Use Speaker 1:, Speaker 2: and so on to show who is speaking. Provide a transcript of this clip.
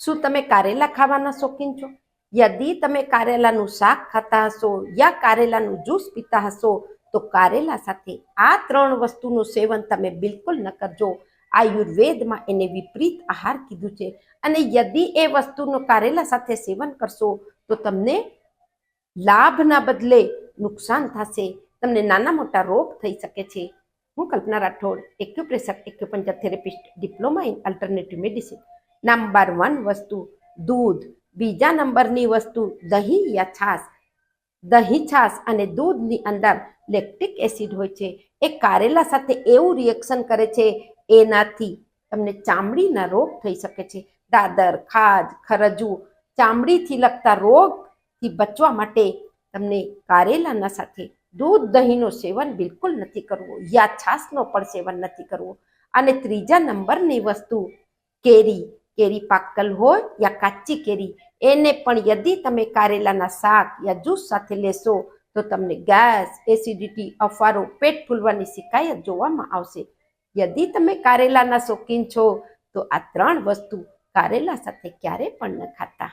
Speaker 1: શું તમે કારેલા ખાવાના શોખીન છો? યદી તમે કારેલાનું શાક ખાતા હશો યા કારેલાનું જ્યુસ પીતા હશો, તો કારેલા સાથે આ ત્રણ વસ્તુનું સેવન તમે બિલકુલ ન કરજો. આયુર્વેદમાં એને વિપરીત આહાર કીધું છે. અને યદી એ વસ્તુનું કારેલા સાથે સેવન કરશો, તો તમને લાભના બદલે નુકસાન થશે. તમને નાના મોટા રોગ થઈ શકે છે. હું Kalpana Rathod, acupressure, acupuncture therapist, diploma in alternative medicine number one વસ્તુ, દૂધ. બીજા નંબરની વસ્તુ, દહીં યા છાશ. દહીં, છાશ અને દૂધની અંદર લેક્ટિક એસિડ હોય છે. એ કારેલા સાથે એવું રિએક્શન કરે છે, એનાથી તમને ચામડીના રોગ થઈ શકે છે. દાદર, ખાજ, ખરજુ ચામડીથી લગતા રોગથી બચવા માટે તમને કારેલાના સાથે દૂધ, દહીંનું સેવન બિલકુલ નથી કરવું યા છાશનો પણ સેવન નથી કરવું. અને ત્રીજા નંબરની વસ્તુ, કેરી. કેરી પાકલ હોય યા કાચી કેરી, એને પણ યદિ તમે કારેલાના શાક યા જ્યુસ સાથે લેશો, તો તમને ગેસ, એસિડિટી, અફારો, પેટ ફૂલવાની શિકાયત જોવામાં આવશે. યદિ તમે કારેલાના શોખીન છો, તો આ ત્રણ વસ્તુ કારેલા સાથે ક્યારે પણ ન ખાતા.